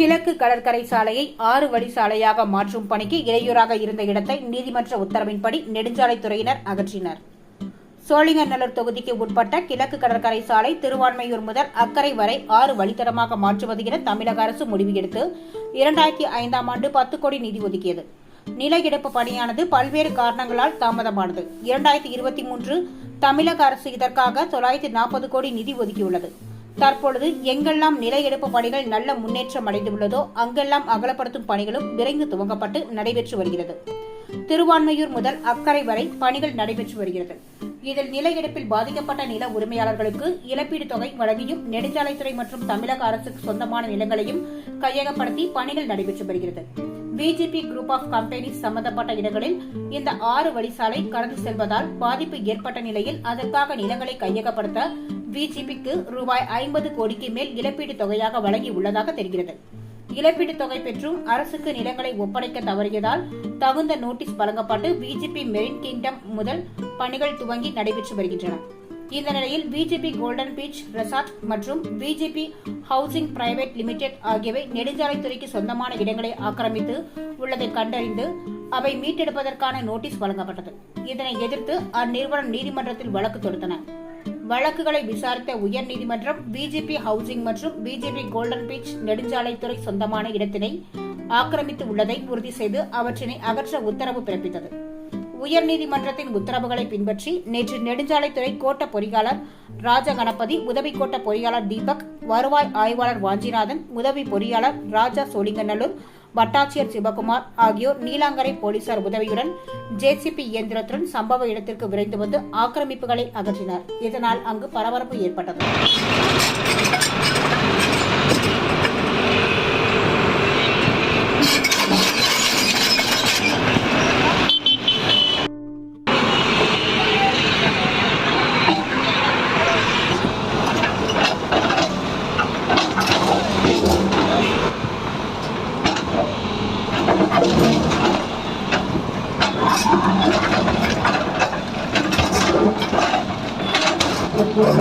கிழக்கு கடற்கரை சாலையை ஆறு வழி சாலையாக மாற்றும் பணிக்கு இடையூறாக இருந்த இடத்தை நீதிமன்ற உத்தரவின்படி நெடுஞ்சாலைத்துறையினர் அகற்றினர். சோழிங்கநல்லூர் தொகுதிக்கு உட்பட்ட கிழக்கு கடற்கரை சாலை திருவான்மையூர் முதல் அக்கரை வரை ஆறு வழித்தடமாக மாற்றுவது என தமிழக அரசு முடிவு எடுத்து இரண்டாயிரத்தி ஐந்தாம் ஆண்டு பத்து கோடி நிதி ஒதுக்கியது. நில எடுப்பு பணியானது பல்வேறு காரணங்களால் தாமதமானது. இரண்டாயிரத்தி இருபத்தி மூன்று தமிழக அரசு இதற்காக தொள்ளாயிரத்தி நாற்பது கோடி நிதி ஒதுக்கியுள்ளது. தற்பொழுது எங்கெல்லாம் நில எடுப்பு பணிகள் நல்ல முன்னேற்றம் அடைந்துள்ளதோ அங்கெல்லாம் அகலப்படுத்தும் பணிகளும் விரைந்து துவங்கப்பட்டு நடைபெற்று வருகிறது. திருவான்மையூர் முதல் அக்கரை வரை பணிகள் நடைபெற்று வருகிறது. இதில் நில எடுப்பில் பாதிக்கப்பட்ட நில உரிமையாளர்களுக்கு இழப்பீடு தொகை வழங்கியும் நெடுஞ்சாலைத்துறை மற்றும் தமிழக அரசுக்கு சொந்தமான நிலங்களையும் கையகப்படுத்தி பணிகள் நடைபெற்று வருகிறது. பிஜேபி குரூப் ஆஃப் கம்பெனிஸ் சம்பந்தப்பட்ட இடங்களில் இந்த ஆறு வழிசாலை கடந்து செல்வதால் பாதிப்பு ஏற்பட்ட நிலையில் அதற்காக நிலங்களை கையகப்படுத்த பிஜேபிக்கு ரூபாய் ஐம்பது கோடிக்கு மேல் இழப்பீடு தொகையாக வழங்கி உள்ளதாக தெரிகிறது. இழப்பீடு தொகை பெற்றும் அரசுக்கு நிலங்களை ஒப்படைக்க தவறியதால் தகுந்த நோட்டீஸ் வழங்கப்பட்டு பிஜேபி மெரின் கிங்டம் முதல் பணிகள் துவங்கி நடைபெற்று வருகின்றன. இந்த நிலையில் பிஜேபி கோல்டன் பீச் ரெசார்ட் மற்றும் பிஜேபி ஹவுசிங் பிரைவேட் லிமிடெட் ஆகியவை நெடுஞ்சாலைத்துறைக்கு சொந்தமான இடங்களை ஆக்கிரமித்து உள்ளதை கண்டறிந்து அவை மீட்டெடுப்பதற்கான நோட்டீஸ் வழங்கப்பட்டது. இதனை எதிர்த்து அந்நிறுவனம் நீதிமன்றத்தில் வழக்கு தொடுத்தன. வழக்குகளை விசாரித்த உயர்நீதிமன்றம் பிஜேபி ஹவுசிங் மற்றும் பிஜேபி கோல்டன் பீச் நெடுஞ்சாலைத்துறை சொந்தமான இடத்தினை ஆக்கிரமித்து உள்ளதை உறுதி செய்து அவற்றினை அகற்ற உத்தரவு பிறப்பித்தது. உயர்நீதிமன்றத்தின் உத்தரவுகளை பின்பற்றி நேற்று நெடுஞ்சாலைத்துறை கோட்ட பொறியாளர் ராஜகணபதி உதவி கோட்ட பொறியாளர் தீபக் வருவாய் ஆய்வாளர் வாஞ்சிநாதன் உதவி பொறியாளர் ராஜா சோழிங்கநல்லூர் வட்டாட்சியர் சிவகுமார் ஆகியோர் நீலாங்கரை போலீசார் உதவியுடன் ஜேசிபி இயந்திரத்துடன் சம்பவ இடத்திற்கு விரைந்து வந்து ஆக்கிரமிப்புகளை அகற்றினர். இதனால் அங்கு பரபரப்பு ஏற்பட்டது. Thank